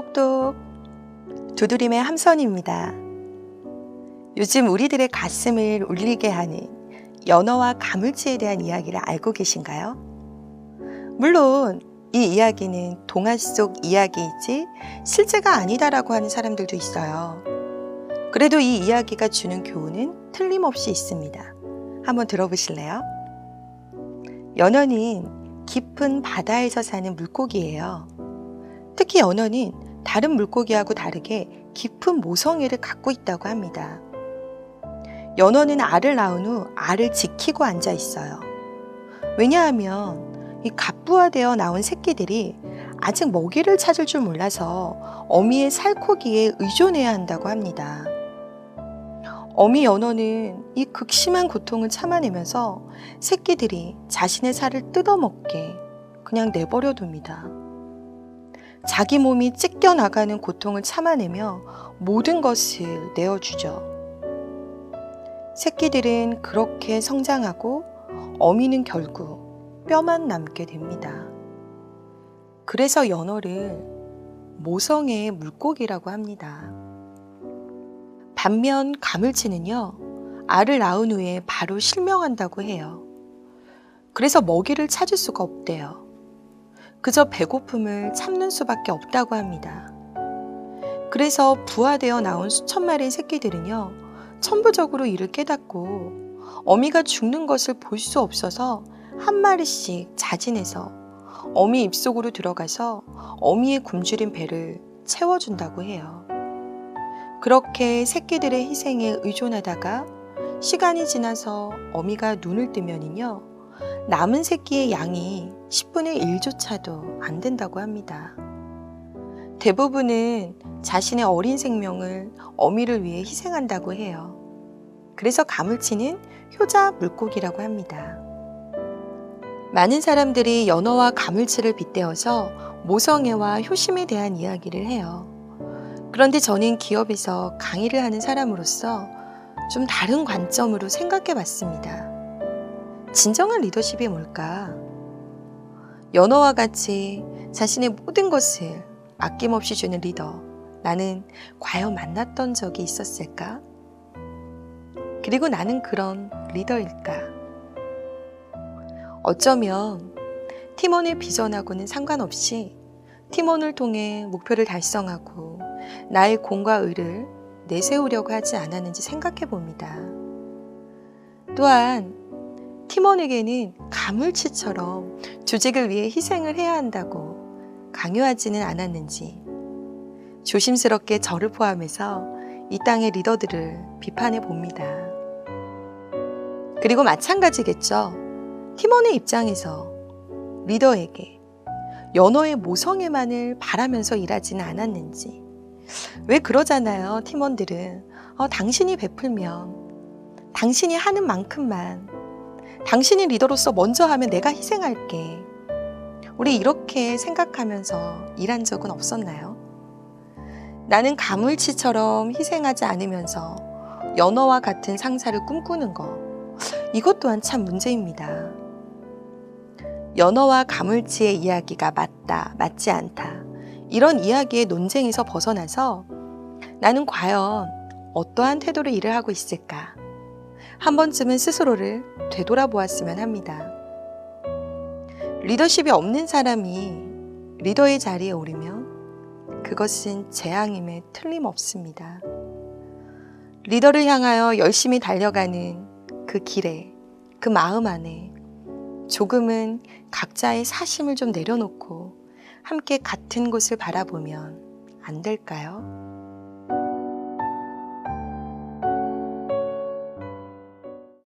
똑똑 두드림의 함선입니다. 요즘 우리들의 가슴을 울리게 하는 연어와 가물치에 대한 이야기를 알고 계신가요? 물론 이 이야기는 동화 속 이야기이지 실제가 아니다라고 하는 사람들도 있어요. 그래도 이 이야기가 주는 교훈은 틀림없이 있습니다. 한번 들어보실래요? 연어는 깊은 바다에서 사는 물고기예요. 특히 연어는 다른 물고기하고 다르게 깊은 모성애를 갖고 있다고 합니다. 연어는 알을 낳은 후 알을 지키고 앉아 있어요. 왜냐하면 이 갑부화되어 나온 새끼들이 아직 먹이를 찾을 줄 몰라서 어미의 살코기에 의존해야 한다고 합니다. 어미 연어는 이 극심한 고통을 참아내면서 새끼들이 자신의 살을 뜯어먹게 그냥 내버려 둡니다. 자기 몸이 찢겨 나가는 고통을 참아내며 모든 것을 내어주죠. 새끼들은 그렇게 성장하고 어미는 결국 뼈만 남게 됩니다. 그래서 연어를 모성애의 물고기라고 합니다. 반면 가물치는요, 알을 낳은 후에 바로 실명한다고 해요. 그래서 먹이를 찾을 수가 없대요. 그저 배고픔을 참는 수밖에 없다고 합니다. 그래서 부화되어 나온 수천 마리의 새끼들은요, 천부적으로 이를 깨닫고 어미가 죽는 것을 볼 수 없어서 한 마리씩 자진해서 어미 입속으로 들어가서 어미의 굶주린 배를 채워준다고 해요. 그렇게 새끼들의 희생에 의존하다가 시간이 지나서 어미가 눈을 뜨면은요, 남은 새끼의 양이 10분의 1조차도 안 된다고 합니다. 대부분은 자신의 어린 생명을 어미를 위해 희생한다고 해요. 그래서 가물치는 효자 물고기라고 합니다. 많은 사람들이 연어와 가물치를 빗대어서 모성애와 효심에 대한 이야기를 해요. 그런데 저는 기업에서 강의를 하는 사람으로서 좀 다른 관점으로 생각해 봤습니다. 진정한 리더십이 뭘까? 연어와 같이 자신의 모든 것을 아낌없이 주는 리더. 나는 과연 만났던 적이 있었을까? 그리고 나는 그런 리더일까? 어쩌면 팀원의 비전하고는 상관없이 팀원을 통해 목표를 달성하고 나의 공과 의를 내세우려고 하지 않았는지 생각해 봅니다. 또한 팀원에게는 가물치처럼 조직을 위해 희생을 해야 한다고 강요하지는 않았는지 조심스럽게 저를 포함해서 이 땅의 리더들을 비판해 봅니다. 그리고 마찬가지겠죠. 팀원의 입장에서 리더에게 연어의 모성애만을 바라면서 일하지는 않았는지. 왜 그러잖아요, 팀원들은. 어, 당신이 베풀면, 당신이 하는 만큼만, 당신이 리더로서 먼저 하면 내가 희생할게. 우리 이렇게 생각하면서 일한 적은 없었나요? 나는 가물치처럼 희생하지 않으면서 연어와 같은 상사를 꿈꾸는 것. 이것 또한 참 문제입니다. 연어와 가물치의 이야기가 맞다, 맞지 않다. 이런 이야기의 논쟁에서 벗어나서 나는 과연 어떠한 태도로 일을 하고 있을까? 한 번쯤은 스스로를 되돌아보았으면 합니다. 리더십이 없는 사람이 리더의 자리에 오르면 그것은 재앙임에 틀림없습니다. 리더를 향하여 열심히 달려가는 그 길에, 그 마음 안에 조금은 각자의 사심을 좀 내려놓고 함께 같은 곳을 바라보면 안 될까요?